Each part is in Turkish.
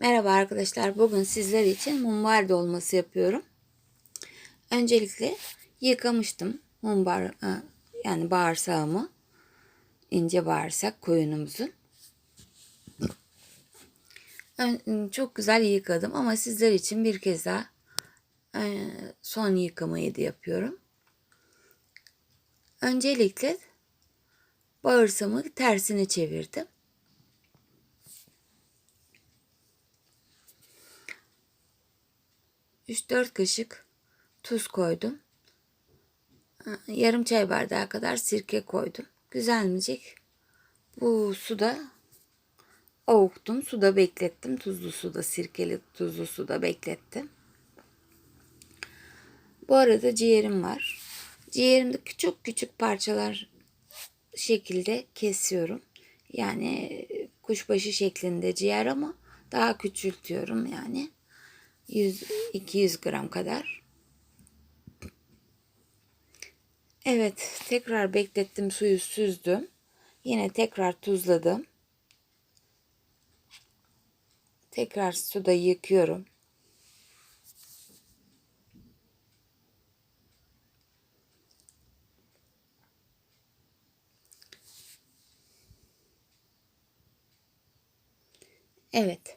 Merhaba arkadaşlar. Bugün sizler için mumbar dolması yapıyorum. Öncelikle yıkamıştım mumbar e, yani bağırsağımı. ince bağırsak koyunumuzun. Çok güzel yıkadım ama sizler için bir kez daha e, son yıkamayı da yapıyorum. Öncelikle bağırsamı tersini çevirdim. Üç dört kaşık tuz koydum. Yarım çay bardağı kadar sirke koydum. Güzelmeyecek. Bu suda avuktum. Suda beklettim. Tuzlu suda, sirkeli tuzlu suda beklettim. Bu arada ciğerim var. Ciğerimde küçük küçük parçalar şekilde kesiyorum. Yani kuşbaşı şeklinde ciğer ama daha küçültüyorum yani. 100-200 gram kadar. Evet, tekrar beklettim, suyu süzdüm. Yine tekrar tuzladım. Tekrar suda yıkıyorum. Evet.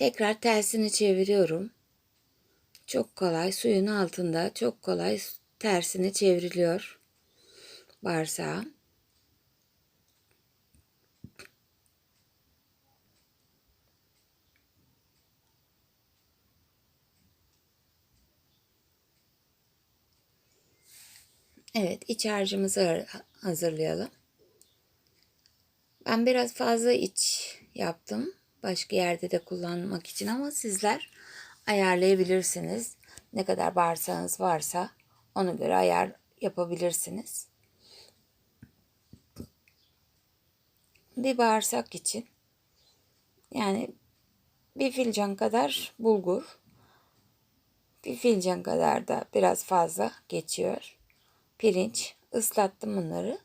Tekrar tersini çeviriyorum. Çok kolay suyun altında çok kolay tersini çevriliyor bağırsağı. Evet, iç harcımızı hazırlayalım. Ben biraz fazla iç yaptım. Başka yerde de kullanmak için ama sizler ayarlayabilirsiniz. Ne kadar bağırsağınız varsa ona göre ayar yapabilirsiniz. Bir bağırsak için yani bir fincan kadar bulgur, bir fincan kadar da biraz fazla geçiyor. Pirinç, ıslattım bunları.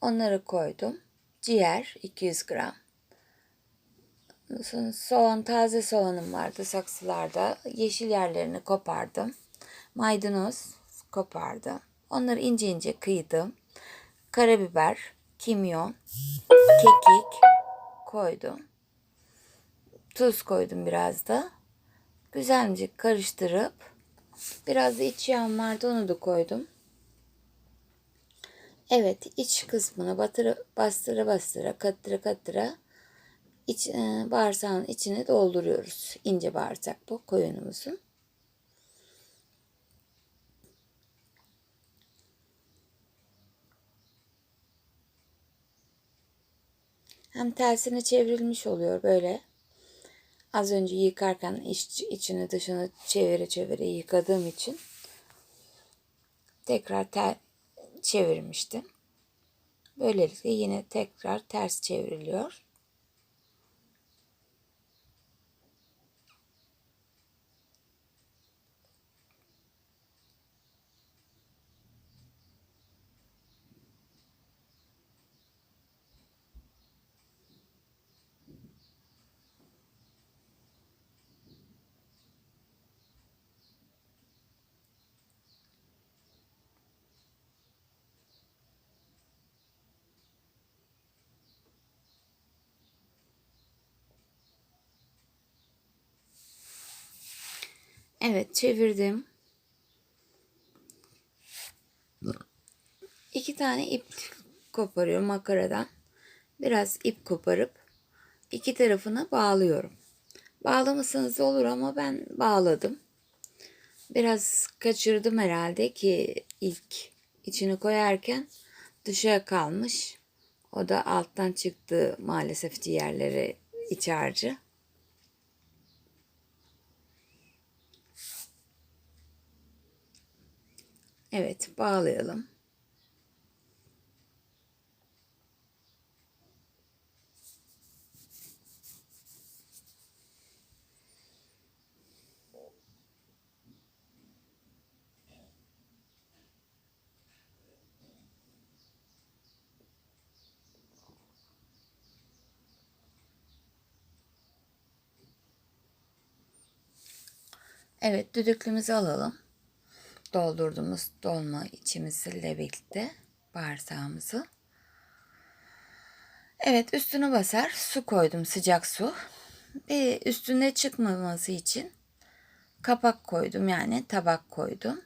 Onları koydum. Ciğer 200 gram. Soğan, taze soğanım vardı saksılarda. Yeşil yerlerini kopardım. Maydanoz kopardım. Onları ince ince kıydım. Karabiber, kimyon, kekik koydum. Tuz koydum biraz da. Güzelce karıştırıp biraz da iç yağım vardı onu da koydum. Evet iç kısmını batırı, bastıra bastıra kattıra kattıra iç, e, bağırsağın içine dolduruyoruz. İnce bağırsak bu koyunumuzun. Hem tersine çevrilmiş oluyor böyle. Az önce yıkarken iç, içini dışını çevire çevire yıkadığım için tekrar ter, çevirmiştim. Böylelikle yine tekrar ters çevriliyor. Evet çevirdim. İki tane ip koparıyorum makaradan. Biraz ip koparıp iki tarafını bağlıyorum. Bağlamasanız olur ama ben bağladım. Biraz kaçırdım herhalde ki ilk içini koyarken dışa kalmış. O da alttan çıktı maalesef ciğerleri iç harcı. Evet bağlayalım. Evet düdüklümüzü alalım. Doldurduğumuz dolma içimizle birlikte bağırsağımızı. Evet üstüne basar su koydum sıcak su. Bir üstüne çıkmaması için kapak koydum yani tabak koydum.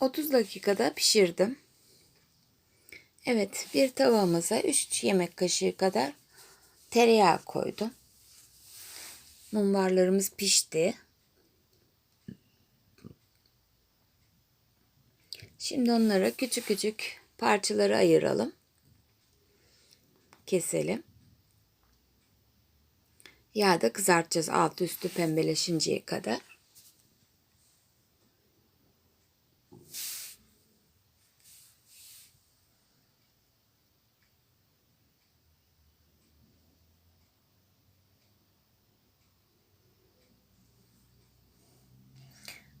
30 dakikada pişirdim. Evet bir tavamıza 3 yemek kaşığı kadar tereyağı koydum. Mumbarlarımız pişti. Şimdi onları küçük küçük parçalara ayıralım. Keselim. Yağda kızartacağız altı üstü pembeleşinceye kadar.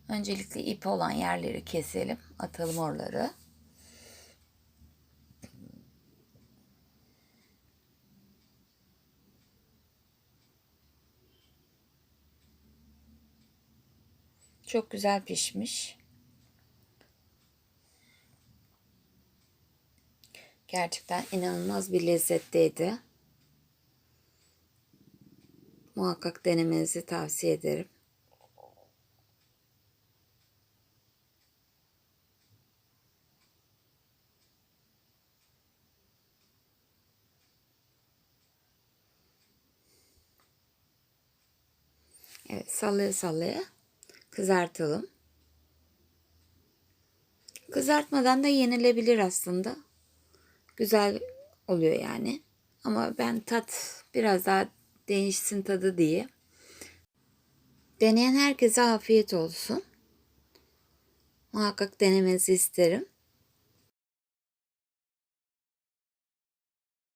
Öncelikle ip olan yerleri keselim. Atalım oraları. Çok güzel pişmiş. Gerçekten inanılmaz bir lezzetteydi. Muhakkak denemenizi tavsiye ederim. Evet sallaya sallaya kızartalım. Kızartmadan da yenilebilir aslında. Güzel oluyor yani. Ama ben tat biraz daha değişsin tadı diye. Deneyen herkese afiyet olsun. Muhakkak denemenizi isterim.